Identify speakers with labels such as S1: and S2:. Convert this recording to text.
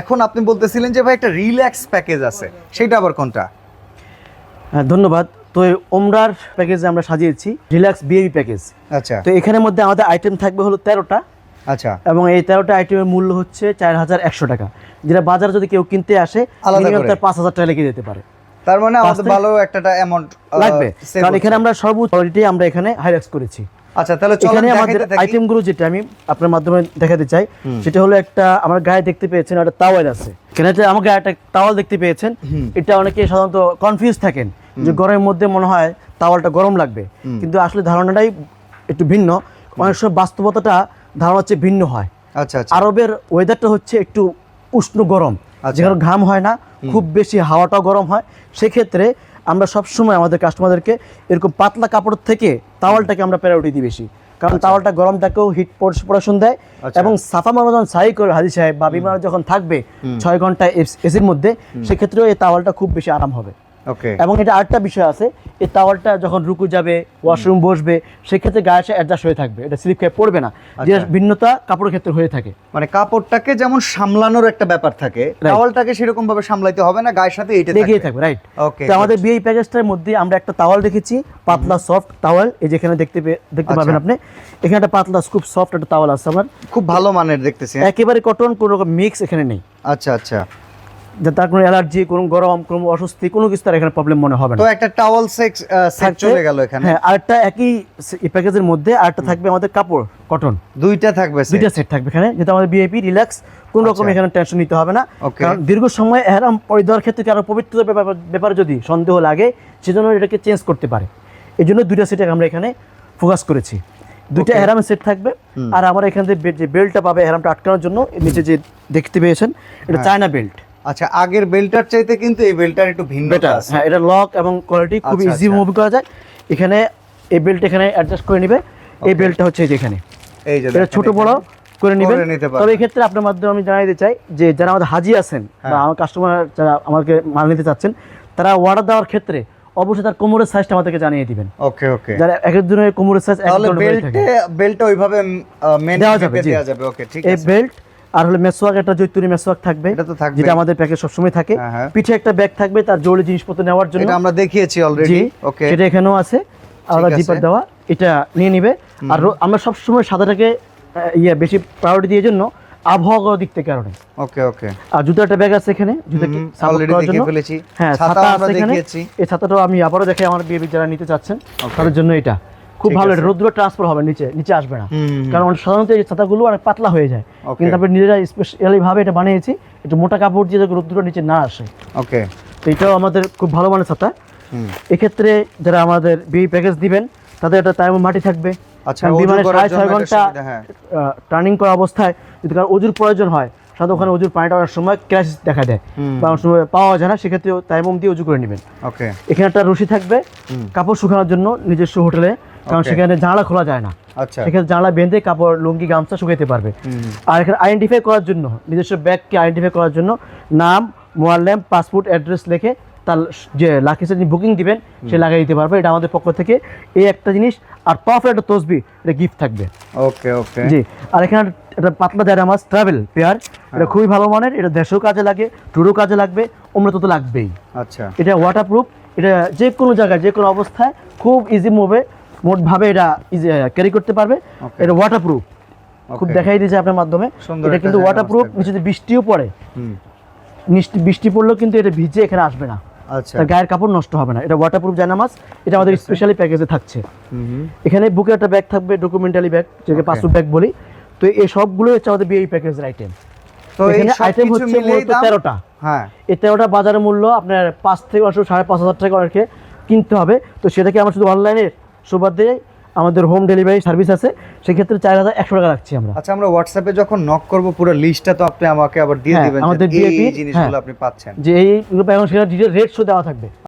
S1: এখন আপনি বলতেছিলেন যে ভাই একটা রিল্যাক্স প্যাকেজ আছে। সেটা আবার কোনটা?
S2: হ্যাঁ ধন্যবাদ। তো এই ওমরার প্যাকেজে আমরা সাজিয়েছি রিল্যাক্স বিএবি প্যাকেজ।
S1: আচ্ছা।
S2: তো এখানের মধ্যে আমাদের আইটেম থাকবে হলো তেরোটা।
S1: আচ্ছা।
S2: এবং এই তেরোটা আইটেমের মূল্য হচ্ছে চার হাজার একশো টাকা। যেটা বাজারে যদি কেউ কিনতে আসে তার পাঁচ হাজার টাকা লেগে যেতে পারে।
S1: তার মানে আমাদের ভালো একটা অ্যামাউন্ট
S2: লাগবে। কারণ এখানে আমরা সর্বোচ্চ কোয়ালিটি আমরা এখানে হাইলাক্স করেছি।
S1: আচ্ছা তাহলে
S2: এখানে আমাদের আইটেমগুলো যেটা আমি আপনার মাধ্যমে দেখাতে চাই সেটা হলো একটা আমার গায়ে দেখতে পেয়েছেন একটা তাওয়াল আছে। এখানে আমার গায়ে একটা তাওয়াল দেখতে পেয়েছেন? এটা অনেকে সাধারণত কনফিউজ থাকেন যে গরমের মধ্যে মনে হয় তাওয়ালটা গরম লাগবে। কিন্তু আসলে ধারণাটাই একটু ভিন্ন। অনেক সময় বাস্তবতাটা ধারণা হচ্ছে ভিন্ন হয়।
S1: আচ্ছা আচ্ছা।
S2: আরবের ওয়েদারটা হচ্ছে একটু উষ্ণ গরম।
S1: আচ্ছা।
S2: যেখানে ঘাম হয় না খুব বেশি হাওয়াটাও গরম হয়। সেক্ষেত্রে আমরা সবসময় আমাদের কাস্টমারদেরকে এরকম পাতলা কাপড় থেকে তাওয়ালটাকে আমরা প্যারাউটি দিই বেশি। কারণ তাওয়ালটা গরমটাকেও হিট পড়াশুন দেয়
S1: আচ্ছা।
S2: এবং সাফা মানুষ যখন সাই করে হাজি সাহেব বা বিমান যখন থাকবে ছয় ঘণ্টা এসির মধ্যে সেক্ষেত্রেও এই তাওয়ালটা খুব বেশি আরাম হবে। এবং এটা আরেকটা বিষয় আছে এই তাওয়ালটা যখন রুকু যাবে ওয়াশরুম বসবে সেক্ষেত্রে গায়ে এসে অ্যাডজাস্ট হয়ে থাকবে এটা স্লিপ খেয়ে পড়বে না। যে
S1: আচ্ছা।
S2: ভিন্নতা কাপড়ের ক্ষেত্রে হয়ে থাকে।
S1: মানে কাপড়টাকে যেমন সামলানোর একটা ব্যাপার থাকে টাওয়ালটাকে সেরকম ভাবে সামলাইতে হবে না গায়ের সাথে এইটা
S2: লেগেই
S1: থাকবে
S2: রাইট
S1: ওকে
S2: তো আমাদের বিয়ে প্যাকেজটার মধ্যে আমরা একটা তাওয়াল দেখেছি পাতলা সফট তাওয়াল এই যেখানে দেখতে দেখতে
S1: আচ্ছা।
S2: পাবেন আপনি। এখানে একটা পাতলা খুব সফট একটা তাওয়াল আছে আমার।
S1: খুব ভালো মানের দেখতেছি হ্যাঁ?
S2: একেবারে কটন কোনো রকম মিক্স এখানে নেই।
S1: আচ্ছা আচ্ছা।
S2: যে তার কোনো অ্যালার্জি কোনো গরম কোনো অস্বস্তি কোনো কিছু তার এখানে প্রবলেম মনে হবে না।
S1: তো একটা টাওয়াল সেক্স সেট চলে গেল এখানে।
S2: হ্যাঁ আরেকটা একই প্যাকেজের মধ্যে আরেকটা থাকবে আমাদের কাপড় কটন
S1: দুইটা থাকবে
S2: দুইটা সেট থাকবে এখানে যেটা আমাদের বিএপি রিল্যাক্স কোনো রকম
S1: আচ্ছা।
S2: এখানে টেনশন নিতে হবে না। কারণ দীর্ঘ সময় এহরাম পরিধার ক্ষেত্রে কারও পবিত্রতার ব্যাপার- যদি সন্দেহ লাগে সেজন্য এটাকে চেঞ্জ করতে পারে। এই জন্য দুইটা সেটে আমরা এখানে ফোকাস করেছি। দুইটা. এহরামের সেট থাকবে। আর আমার এখান থেকে যে বেল্টটা পাবে এহরামটা আটকানোর জন্য নিচে যে দেখতে পেয়েছেন এটা
S1: হ্যাঁ।
S2: চায়না বেল্ট
S1: আচ্ছা আগের বেল্টার চাইতে কিন্তু এই বেল্টার একটু ভিন্ন
S2: বেটার হ্যাঁ এটা লক এবং কোয়ালিটি খুব
S1: আচ্ছা,
S2: ইজি
S1: আচ্ছা।
S2: মুভ করা যায়। এখানে এই বেল্ট এখানে অ্যাডজাস্ট করে নেবে। এই বেল্টটা হচ্ছে এই যে এখানে।
S1: এই যে
S2: এটা ছোট বড় করে নেবেন। তবে এই ক্ষেত্রে আপনার মাধ্যমে আমি জানাই দিতে চাই যে যারা আমাদের হাজি আছেন বা
S1: হ্যাঁ।
S2: আমার কাস্টমার যারা আমাকে মাল নিতে চাচ্ছেন তারা অর্ডার দেওয়ার ক্ষেত্রে অবশ্যই তার কোমরের সাইজটা আমাদেরকে জানিয়ে দিবেন।
S1: ওকে ওকে
S2: যারা এক একজনের কোমরের সাইজ এক
S1: তাহলে বেল্টে বেল্টটা ওইভাবে মেন
S2: দেওয়া যাবে।
S1: ওকে ঠিক আছে।
S2: এই বেল্ট আর হলে মেসওয়াক একটা জৈতুরি মেসওয়াক থাকবে
S1: এটা তো থাকবেই।
S2: যেটা আমাদের প্যাকেজ সবসময় থাকে।
S1: হ্যাঁ, হ্যাঁ।
S2: পিঠে একটা ব্যাগ থাকবে তার জরুরি জিনিসপত্র নেওয়ার জন্য।
S1: এটা আমরা দেখিয়েছি অলরেডি ওকে
S2: সেটা এখানেও আছে। আলাদা জিপার দেওয়া এটা নিয়ে নিবে। আর আমরা সবসময় সাদাটাকে ইয়ে বেশি প্রায়োরিটি দিয়ে জন্য আবহাওয়া দিক থেকে কারণে।
S1: ওকে ওকে
S2: আর জুতো একটা ব্যাগ আছে এখানে
S1: হুম,
S2: support
S1: already দেখে ফেলেছি।
S2: হ্যাঁ
S1: ছাতা
S2: আছে এখানে।
S1: দেখিয়েছি।
S2: এই ছাতাটাও আমি আবারও দেখাই আমার বিয়ে যারা নিতে চাচ্ছেন তাদের জন্য এটা। খুব ভালো। এটা রোদ্র ট্রান্সফার হবে নিচে নিচে আসবে না। কারণ সাধারণত এই ছাতাগুলো অনেক পাতলা হয়ে যায়। কিন্তু আমরা নিজেরা স্পেশালি ভাবে এটা বানিয়েছি একটু মোটা কাপড় দিয়ে যাতে রোদ্র নিচে না আসে।
S1: ওকে
S2: তো এটাও আমাদের খুব ভালো মানের ছাতা। এক্ষেত্রে যারা আমাদের বিয়ে প্যাকেজ দিবেন তাদের একটা টাইম মাটি থাকবে।
S1: আচ্ছা,
S2: কারণ বিমানে সাড়ে ছয়
S1: ঘণ্টা হ্যাঁ।
S2: টার্নিং করা অবস্থায় যদি কারও অজুর প্রয়োজন হয় সাধারণত ওখানে অজুর পানিটা অনেক সময় ক্র্যাশ দেখা দেয় বা অনেক সময় পাওয়া যায় না সেক্ষেত্রে তাইমম দিয়ে উজু করে নেবেন।
S1: ওকে
S2: এখানে একটা রশি থাকবে। কাপড় শুকানোর জন্য নিজস্ব হোটেলে কারণ সেখানে জানালা খোলা যায় না।
S1: আচ্ছা।
S2: সেখানে জানালা বেঁধে কাপড় লুঙ্গি গামছা শুকাইতে পারবে। আর এখানে আইডেন্টিফাই করার জন্য নিজস্ব ব্যাগকে আইডেন্টিফাই করার জন্য নাম মোবাইল ল্যাম্প পাসপোর্ট অ্যাড্রেস লিখে তার যে লাকিসে যিনি বুকিং দিবেন সে লাগিয়ে দিতে পারবে। এটা আমাদের পক্ষ থেকে এই একটা জিনিস। আর পাওয়ারফুল একটা তসবি এটা গিফট থাকবে।
S1: ওকে ওকে
S2: জি। আর এখানে একটা পাতলা দেড়ামাস ট্রাভেল পেয়ার এটা খুবই ভালো মানের। এটা দেশেও কাজে লাগে ট্যুরও কাজে লাগবে অমৃত তো লাগবেই।
S1: আচ্ছা।
S2: এটা ওয়াটারপ্রুফ এটা যে কোনো জায়গায় যে কোনো অবস্থায় খুব ইজি মুভে মোটভাবে এটা ইজি ক্যারি করতে পারবে. এটা ওয়াটারপ্রুফ খুব দেখাই দিয়েছে আপনার মাধ্যমে। এটা কিন্তু ওয়াটারপ্রুফ নিচে যদি বৃষ্টিও পড়ে। বৃষ্টি পড়লেও কিন্তু এটা ভিজে এখানে আসবে না।
S1: আচ্ছা।
S2: গায়ের কাপড় নষ্ট হবে না। এটা ওয়াটারপ্রুফ জানামাজ এটা আমাদের স্পেশালি প্যাকেজে থাকছে। এখানে বুকে একটা ব্যাগ থাকবে ডকুমেন্টারি ব্যাগ যেটাকে পাসপোর্ট ব্যাগ বলি। তো এই সবগুলো হচ্ছে আমাদের বিয়ে প্যাকেজের আইটেম
S1: তো
S2: এখানে আইটেম হচ্ছে মূলত তেরোটা।
S1: হ্যাঁ।
S2: এই তেরোটা বাজারের মূল্য আপনার পাঁচ থেকে অবশ্য সাড়ে পাঁচ হাজার টাকা অনেকে কিনতে হবে। তো সেটাকে আমরা শুধু অনলাইনে সুবাদে আমাদের হোম ডেলিভারি সার্ভিস আছে সেক্ষেত্রে চার হাজার একশো টাকা রাখছি আমরা।
S1: আচ্ছা আমরা হোয়াটসঅ্যাপে যখন নক করব পুরো লিস্টটা তো আপনি আমাকে আবার দিয়ে দেবেন দিবেন
S2: আমাদের
S1: জিনিসগুলো
S2: হ্যাঁ।
S1: আপনি পাচ্ছেন।
S2: যে এই এখন সেটা রেট শো দেওয়া থাকবে।